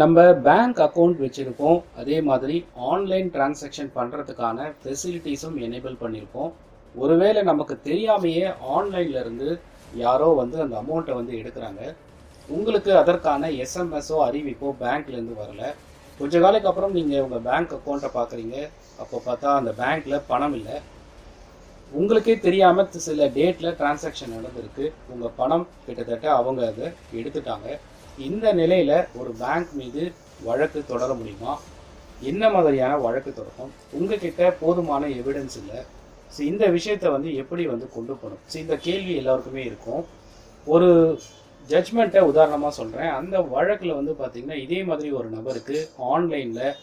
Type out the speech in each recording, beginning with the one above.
நம்ம bank account வச்சுருக்கோம். அதே மாதிரி ஆன்லைன் டிரான்சாக்ஷன் பண்ணுறதுக்கான ஃபெசிலிட்டிஸும் எனேபிள் பண்ணியிருக்கோம் ஒருவேளை நமக்கு தெரியாமையே ஆன்லைன்லேருந்து யாரோ வந்து அந்த அமௌண்ட்டை வந்து எடுக்கிறாங்க. உங்களுக்கு அதற்கான எஸ்எம்எஸோ அறிவிப்போ பேங்க்லேருந்து வரல. கொஞ்ச காலத்துக்கு அப்புறம் நீங்கள் உங்கள் பேங்க் அக்கௌண்ட்டை பார்க்குறீங்க அப்போ பார்த்தா அந்த பேங்க்கில் பணம் இல்லை. உங்களுக்கே தெரியாமல் சில டேட்டில் டிரான்சாக்ஷன் நடந்திருக்கு. உங்கள் பணம் கிட்டத்தட்ட அவங்க அதை எடுத்துட்டாங்க. இந்த நிலையில் ஒரு பேங்க் மீது வழக்கு தொடர முடியுமா? என்ன மாதிரியான வழக்கு தொடரும் உங்ககிட்ட போதுமான எவிடன்ஸ் இல்லை. ஸோ இந்த விஷயத்த வந்து எப்படி வந்து கொண்டு போகணும்? ஸோ இந்த கேள்வி எல்லாருக்குமே இருக்கும். ஒரு ஜட்ஜ்மெண்ட்டை உதாரணமாக சொல்கிறேன் அந்த வழக்கில் வந்து பார்த்திங்கன்னா இதே மாதிரி ஒரு நபருக்கு ஆன்லைனில்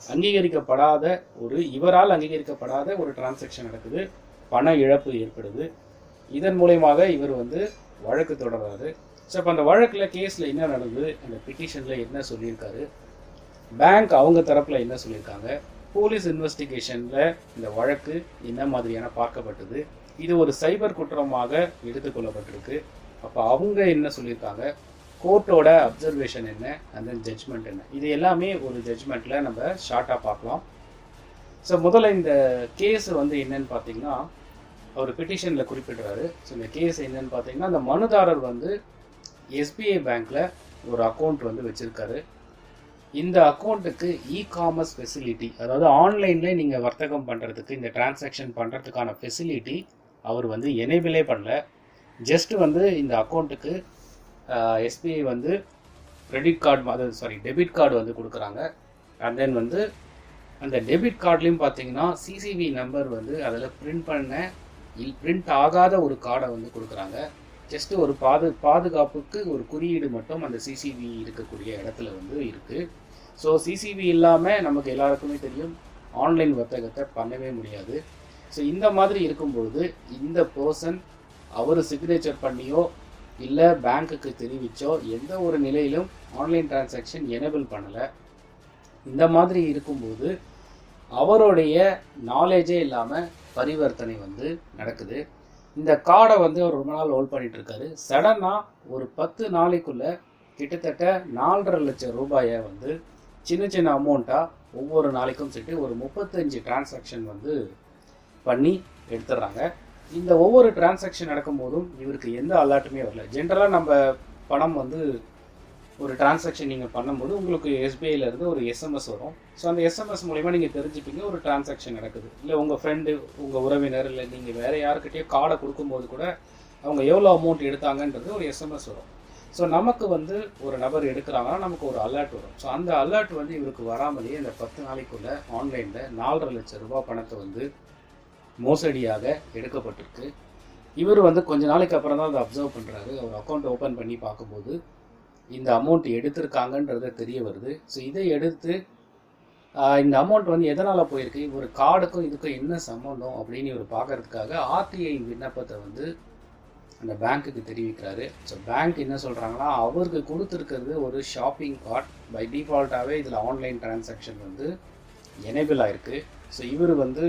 அங்கீகரிக்கப்படாத ஒரு இவரால் அங்கீகரிக்கப்படாத ஒரு டிரான்சாக்ஷன் நடக்குது. பண இழப்பு ஏற்படுது. இதன் மூலயமாக இவர் வந்து வழக்கு தொடர்றாரு. ஸோ இப்போ அந்த வழக்கில் கேஸில் என்ன நடந்தது? அந்த பிட்டிஷனில் என்ன சொல்லியிருக்காரு? பேங்க் அவங்க தரப்பில் என்ன சொல்லியிருக்காங்க? போலீஸ் இன்வெஸ்டிகேஷனில் இந்த வழக்கு என்ன மாதிரியான பார்க்கப்பட்டது? இது ஒரு சைபர் குற்றமாக எடுத்துக்கொள்ளப்பட்டிருக்கு அப்போ அவங்க என்ன சொல்லியிருக்காங்க? கோர்ட்டோட அப்சர்வேஷன் என்ன? அந்த ஜட்ஜ்மெண்ட் என்ன? இது எல்லாமே ஒரு ஜட்ஜ்மெண்ட்டில் நம்ம ஷார்ட்டாக பார்க்கலாம். ஸோ முதல்ல இந்த கேஸ் வந்து என்னன்னு பார்த்தீங்கன்னா அவர் பிட்டிஷனில் குறிப்பிடுறாரு. ஸோ இந்த கேஸ் என்னன்னு பார்த்தீங்கன்னா அந்த மனுதாரர் வந்து எஸ்பிஐ பேங்க்கில் ஒரு அக்கௌண்ட் வந்து வச்சுருக்காரு. இந்த அக்கௌண்ட்டுக்கு இ காமர்ஸ் ஃபெசிலிட்டி அதாவது ஆன்லைனில் நீங்கள் வர்த்தகம் பண்ணுறதுக்கு இந்த டிரான்சாக்ஷன் பண்ணுறதுக்கான ஃபெசிலிட்டி அவர் வந்து எனேபிளே பண்ணல. ஜஸ்ட் வந்து இந்த அக்கௌண்ட்டுக்கு எஸ்பிஐ வந்து கிரெடிட் கார்டு அது சாரி டெபிட் கார்டு வந்து கொடுக்குறாங்க. அண்ட் தென் வந்து அந்த டெபிட் கார்ட்லேயும் பார்த்தீங்கன்னா சிசிவி நம்பர் வந்து அதில் பிரிண்ட் பண்ண இல் பிரிண்ட் ஆகாத ஒரு கார்டை வந்து கொடுக்குறாங்க. ஜஸ்ட் ஒரு பாது பாதுகாப்புக்கு ஒரு குறியீடு மட்டும் அந்த சிசிவி இருக்கக்கூடிய இடத்துல வந்து இருக்குது ஸோ சிசிவி இல்லாமல் நமக்கு எல்லாருக்குமே தெரியும் ஆன்லைன் வர்த்தகத்தை பண்ணவே முடியாது. ஸோ இந்த மாதிரி இருக்கும்பொழுது இந்த பர்சன் அவர் சிக்னேச்சர் பண்ணியோ இல்லை பேங்க்குக்கு தெரிவிச்சோ எந்த ஒரு நிலையிலும் ஆன்லைன் டிரான்சாக்ஷன் எனேபிள் பண்ணலை. இந்த மாதிரி இருக்கும்போது அவருடைய நாலேஜே இல்லாமல் பரிவர்த்தனை வந்து நடக்குது. இந்த கார்டை வந்து அவர் ரொம்ப நாள் ஹோல்ட் பண்ணிட்டு இருக்காரு சடனாக ஒரு பத்து நாளைக்குள்ள கிட்டத்தட்ட நாலரை லட்சம் ரூபாயை வந்து சின்ன சின்ன அமௌண்ட்டாக ஒவ்வொரு நாளைக்கும் சேர்த்து ஒரு முப்பத்தஞ்சு டிரான்சாக்ஷன் வந்து பண்ணி எடுத்துடுறாங்க. இந்த ஒவ்வொரு டிரான்சாக்ஷன் நடக்கும்போதும் இவருக்கு எந்த அலர்ட்டுமே வரல. ஜென்ரலாக நம்ம பணம் வந்து ஒரு டிரான்சாக்ஷன் நீங்கள் பண்ணும்போது உங்களுக்கு எஸ்பிஐலேருந்து இருந்து ஒரு எஸ்எம்எஸ் வரும். ஸோ அந்த எஸ்எம்எஸ் மூலிமா நீங்கள் தெரிஞ்சுப்பீங்க ஒரு டிரான்சாக்ஷன் நடக்குது. இல்லை உங்கள் ஃப்ரெண்டு உங்கள் உறவினர் இல்லை நீங்கள் வேறு யாருக்கிட்டேயோ கார்டை கொடுக்கும்போது கூட அவங்க எவ்வளோ அமௌண்ட் எடுத்தாங்கன்றது ஒரு எஸ்எம்எஸ் வரும். ஸோ நமக்கு வந்து ஒரு நபர் எடுக்கிறாங்கன்னா நமக்கு ஒரு அலர்ட் வரும். ஸோ அந்த அலர்ட் வந்து இவருக்கு வராமலேயே இந்த பத்து நாளைக்குள்ளே ஆன்லைனில் நாலரை லட்சம் ரூபாய் பணத்தை வந்து மோசடியாக எடுக்கப்பட்டிருக்கு. இவர் வந்து கொஞ்ச நாளைக்கு அப்புறம் தான் அதை அப்சர்வ் பண்ணுறாரு அவர் அக்கௌண்ட் ஓப்பன் பண்ணி பார்க்கும்போது இந்த அமௌண்ட் எடுத்திருக்காங்கன்றது தெரிய வருது. ஸோ இதை எடுத்து இந்த அமௌண்ட் வந்து எதனால் போயிருக்கு? ஒரு கார்டுக்கும் இதுக்கும் என்ன சம்மந்தம் அப்படின்னு இவர் பார்க்கறதுக்காக ஆர்டிஐ விண்ணப்பத்தை வந்து அந்த பேங்க்குக்கு தெரிவிக்கிறாரு. ஸோ பேங்க் என்ன சொல்கிறாங்கன்னா அவருக்கு கொடுத்துருக்கிறது ஒரு ஷாப்பிங் கார்ட் பை டிஃபால்ட்டாகவே இதில் ஆன்லைன் டிரான்சாக்ஷன் வந்து எனேபிள் ஆயிருக்கு. ஸோ இவர் வந்து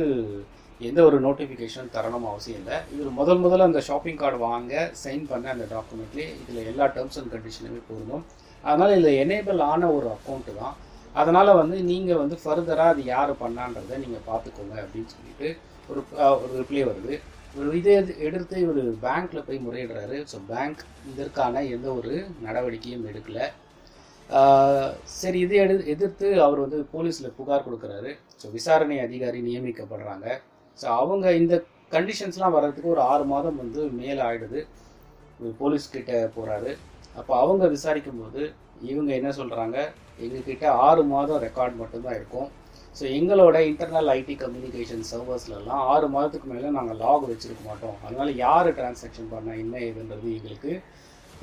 எந்த ஒரு நோட்டிஃபிகேஷன் தரணும் அவசியம் இல்லை. இதில் முதல் முதல்ல அந்த ஷாப்பிங் கார்டு வாங்க சைன் பண்ண அந்த டாக்குமெண்ட்லேயே இதில் எல்லா டேர்ம்ஸ் அண்ட் கண்டிஷனுமே பொருந்தும் அதனால் இதில் எனேபிள் ஆன ஒரு அக்கௌண்ட்டு தான். அதனால் வந்து நீங்கள் வந்து ஃபர்தராக அது யார் பண்ணான்றதை நீங்கள் பார்த்துக்கோங்க அப்படின்னு சொல்லிட்டு ஒரு ஒரு ரிப்ளை வருது. ஒரு இதை எது- எடுத்து இவர் பேங்க்கில் போய் முறையிடுறாரு. ஸோ பேங்க் இதற்கான எந்த ஒரு நடவடிக்கையும் எடுக்கலை. சரி இதை எடு எதிர்த்து அவர் வந்து போலீஸில் புகார் கொடுக்குறாரு. ஸோ விசாரணை அதிகாரி நியமிக்கப்படுறாங்க. ஸோ அவங்க இந்த கண்டிஷன்ஸ்லாம் வர்றதுக்கு ஒரு ஆறு மாதம் வந்து மேலே ஆகிடுது போலீஸ்கிட்ட போகிறாரு அப்போ அவங்க விசாரிக்கும் போது இவங்க என்ன சொல்கிறாங்க எங்ககிட்ட ஆறு மாதம் ரெக்கார்ட் மட்டும்தான் இருக்கும். ஸோ எங்களோட இன்டர்னல் ஐடி கம்யூனிகேஷன் சர்வர்ஸ்லலாம் ஆறு மாதத்துக்கு மேலே நாங்கள் லாக் வச்சுருக்க மாட்டோம். அதனால் யார் டிரான்சாக்ஷன் பண்ண என்ன ஏதுன்றது எங்களுக்கு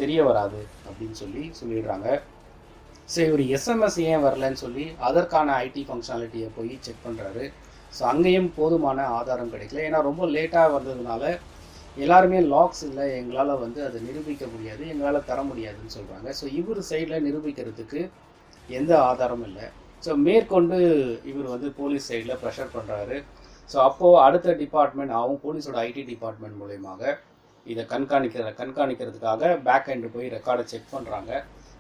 தெரிய வராது அப்படின்னு சொல்லி சொல்லிடுறாங்க. ஸோ இவர் எஸ்எம்எஸ் ஏன் வரலன்னு சொல்லி அதற்கான ஐடி ஃபங்க்ஷனாலிட்டியை போய் செக் பண்ணுறாரு ஸோ அங்கேயும் போதுமான ஆதாரம் கிடைக்கல. ஏன்னா ரொம்ப லேட்டாக வந்ததுனால எல்லாருமே லாக்ஸ் இல்லை. எங்களால் வந்து அதை நிரூபிக்க முடியாது. எங்களால் தர முடியாதுன்னு சொல்கிறாங்க ஸோ இவர் சைடில் நிரூபிக்கிறதுக்கு எந்த ஆதாரமும் இல்லை. ஸோ மேற்கொண்டு இவர் வந்து போலீஸ் சைடில் ப்ரெஷர் பண்ணுறாரு ஸோ அப்போது அடுத்த டிபார்ட்மெண்ட் ஆகும் போலீஸோட ஐடி டிபார்ட்மெண்ட் மூலயமாக இதை கண்காணிக்கிற கண்காணிக்கிறதுக்காக பேக் ஹேண்டு போய் ரெக்கார்டை செக் பண்ணுறாங்க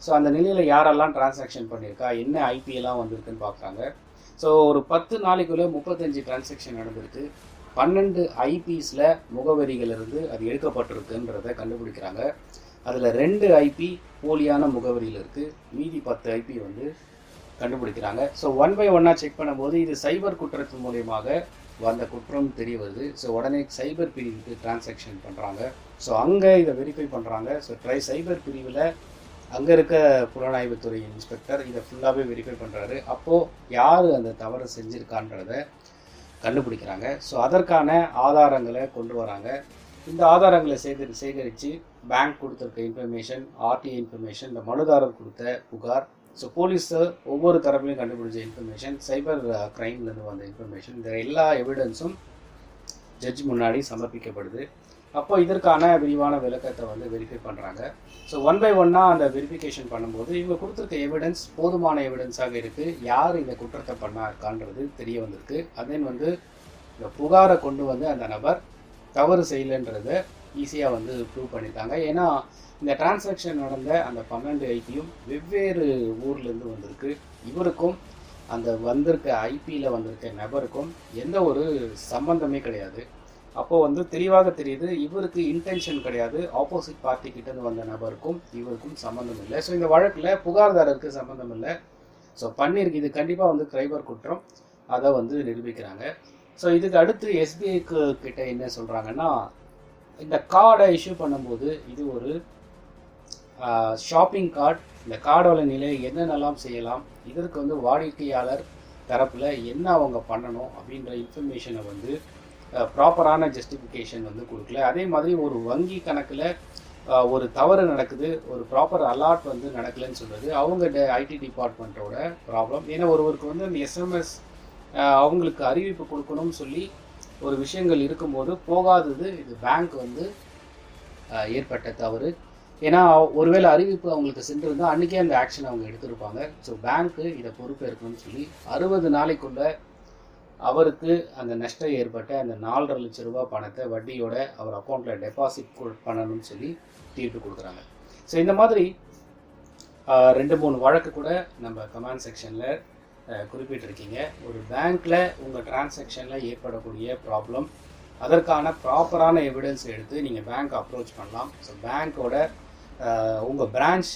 ஸோ அந்த நிலையில் யாரெல்லாம் டிரான்சாக்ஷன் பண்ணியிருக்கா? என்ன ஐபிஎல்லாம் வந்திருக்குன்னு பார்க்குறாங்க. ஸோ ஒரு பத்து நாளைக்குள்ளே முப்பத்தஞ்சு டிரான்சாக்ஷன் நடந்திருக்கு. பன்னெண்டு ஐபிஸில் முகவரிகளிலிருந்து அது எடுக்கப்பட்டிருக்குன்றதை கண்டுபிடிக்கிறாங்க. அதில் ரெண்டு ஐபி போலியான முகவரியில் இருக்குது மீதி பத்து ஐபி வந்து கண்டுபிடிக்கிறாங்க. ஸோ ஒன் பை ஒன்னாக செக் பண்ணும்போது இது சைபர் குற்றத்தின் மூலியமாக வந்த குற்றம் தெரிய வருது. ஸோ உடனே சைபர் பிரிவுக்கு டிரான்சாக்ஷன் பண்ணுறாங்க ஸோ அங்கே இதை வெரிஃபை பண்ணுறாங்க ஸோ ட்ரை சைபர் பிரிவில் அங்கே இருக்க புலனாய்வுத்துறை இன்ஸ்பெக்டர் இதை ஃபுல்லாகவே வெரிஃபை பண்ணுறாரு அப்போது யார் அந்த தவறு செஞ்சுருக்கான்றத கண்டுபிடிக்கிறாங்க. ஸோ அதற்கான ஆதாரங்களை கொண்டு வராங்க. இந்த ஆதாரங்களை சேகரி சேகரித்து பேங்க் கொடுத்துருக்க இன்ஃபர்மேஷன் ஆர்டிஐ இன்ஃபர்மேஷன் இந்த மனுதாரர் கொடுத்த புகார். ஸோ போலீஸு ஒவ்வொரு தரப்புலையும் கண்டுபிடிச்ச இன்ஃபர்மேஷன் சைபர் க்ரைம்லேருந்து வந்த இன்ஃபர்மேஷன் இந்த எல்லா எவிடன்ஸும் ஜட்ஜ் முன்னாடி சமர்ப்பிக்கப்படுது. அப்போ இதற்கான விரிவான விளக்கத்தை வந்து வெரிஃபை பண்ணுறாங்க ஸோ ஒன் பை ஒன்னாக அந்த வெரிஃபிகேஷன் பண்ணும்போது இவங்க கொடுத்துருக்க எவிடன்ஸ் போதுமான எவிடன்ஸாக இருக்குது யார் இந்த குற்றத்தை பண்ணாருக்கான்றது தெரிய வந்திருக்கு. அதேன் வந்து இந்த புகாரை கொண்டு வந்து அந்த நபர் தவறு செய்யலைன்றதை ஈஸியாக வந்து ப்ரூவ் பண்ணிட்டாங்க. ஏன்னா இந்த டிரான்சாக்ஷன் நடந்த அந்த பன்னெண்டு ஐபியும் வெவ்வேறு ஊர்லேருந்து வந்திருக்கு. இவருக்கும் அந்த வந்திருக்க ஐபியில் வந்திருக்க நபருக்கும் எந்த ஒரு சம்பந்தமே கிடையாது. அப்போது வந்து தெளிவாக தெரியுது இவருக்கு இன்டென்ஷன் கிடையாது. ஆப்போசிட் பார்ட்டி கிட்டேருந்து வந்த நபருக்கும் இவருக்கும் சம்மந்தம் இல்லை. ஸோ இந்த வழக்கில் புகார்தாரருக்கு சம்மந்தம் இல்லை. ஸோ பண்ணியிருக்கு இது கண்டிப்பாக வந்து கிரைபர் குற்றம். அதை வந்து நிரூபிக்கிறாங்க. ஸோ இதுக்கு அடுத்து எஸ்பிஐக்கு கிட்ட என்ன சொல்கிறாங்கன்னா இந்த கார்டை இஷ்யூ பண்ணும்போது இது ஒரு ஷாப்பிங் கார்ட் இந்த கார்டோட நிலை என்னென்னலாம் செய்யலாம் இதற்கு வந்து வாடிக்கையாளர் தரப்பில் என்ன அவங்க பண்ணணும் அப்படின்ற இன்ஃபர்மேஷனை வந்து ப்ராப்பரான ஜஸ்டிஃபிகேஷன் வந்து கொடுக்கல. அதே மாதிரி ஒரு வங்கி கணக்கில் ஒரு தவறு நடக்குது ஒரு ப்ராப்பர் அலாட் வந்து நடக்கலைன்னு சொல்கிறது அவங்க ஐடி டிபார்ட்மெண்ட்டோட ப்ராப்ளம் ஏன்னா ஒருவருக்கு வந்து அந்த எஸ்எம்எஸ் அவங்களுக்கு அறிவிப்பு கொடுக்கணும்னு சொல்லி ஒரு விஷயங்கள் இருக்கும்போது போகாதது இது பேங்க் வந்து ஏற்பட்ட தவறு. ஏன்னா ஒருவேளை அறிவிப்பு அவங்களுக்கு சென்றிருந்தால் அன்றைக்கே அந்த ஆக்ஷன் அவங்க எடுத்திருப்பாங்க. ஸோ பேங்க்கு இதை பொறுப்பேற்கணும்னு சொல்லி அறுபது நாளைக்குள்ளே அவருக்கு அந்த நஷ்டம் ஏற்பட்ட அந்த நாலரை லட்ச ரூபா பணத்தை வட்டியோட அவர் அக்கௌண்ட்டில் டெபாசிட் பண்ணணும்னு சொல்லி தீர்ப்பு கொடுக்குறாங்க. ஸோ இந்த மாதிரி ரெண்டு மூணு வழக்கு கூட நம்ம கமெண்ட் செக்ஷனில் குறிப்பிட்டிருக்கீங்க. ஒரு பேங்க்கில் உங்கள் டிரான்சாக்ஷனில் ஏற்படக்கூடிய ப்ராப்ளம் அதற்கான ப்ராப்பரான எவிடன்ஸ் எடுத்து நீங்கள் பேங்க் அப்ரோச் பண்ணலாம். ஸோ பேங்க்கோட உங்கள் பிரான்ச்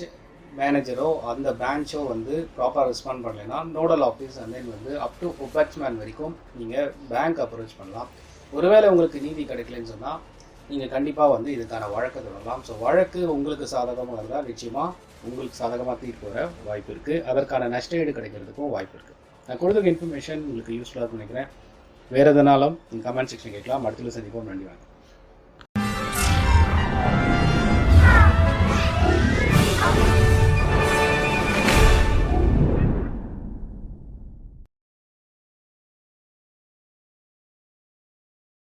மேனேஜரோ அந்த பிரான்ச்சோ வந்து ப்ராப்பராக ரெஸ்பாண்ட் பண்ணலைன்னா நோடல் ஆஃபீஸ் அண்ட் தென் வந்து அப் டு ஒபேட்ஸ்மேன் வரைக்கும் நீங்கள் பேங்க் அப்ரோச் பண்ணலாம். ஒருவேளை உங்களுக்கு நீதி கிடைக்கலன்னு சொன்னால் நீங்கள் கண்டிப்பாக வந்து இதுக்கான வழக்கு தொடரலாம். ஸோ வழக்கு உங்களுக்கு சாதகமாக இருந்தால் நிச்சயமாக உங்களுக்கு சாதகமாக தீர்ப்பு வர வாய்ப்பு இருக்குது அதற்கான நஷ்ட ஈடு கிடைக்கிறதுக்கும் வாய்ப்பு இருக்குது நான் கொடுத்துருக்க இன்ஃபர்மேஷன் உங்களுக்கு யூஸ்ஃபுல்லாக நினைக்கிறேன். வேறு எதனாலும் நீங்கள் கமெண்ட் செக்ஷன் கேட்கலாம். அடுத்த சந்திப்போம். நன்றி வணக்கம்.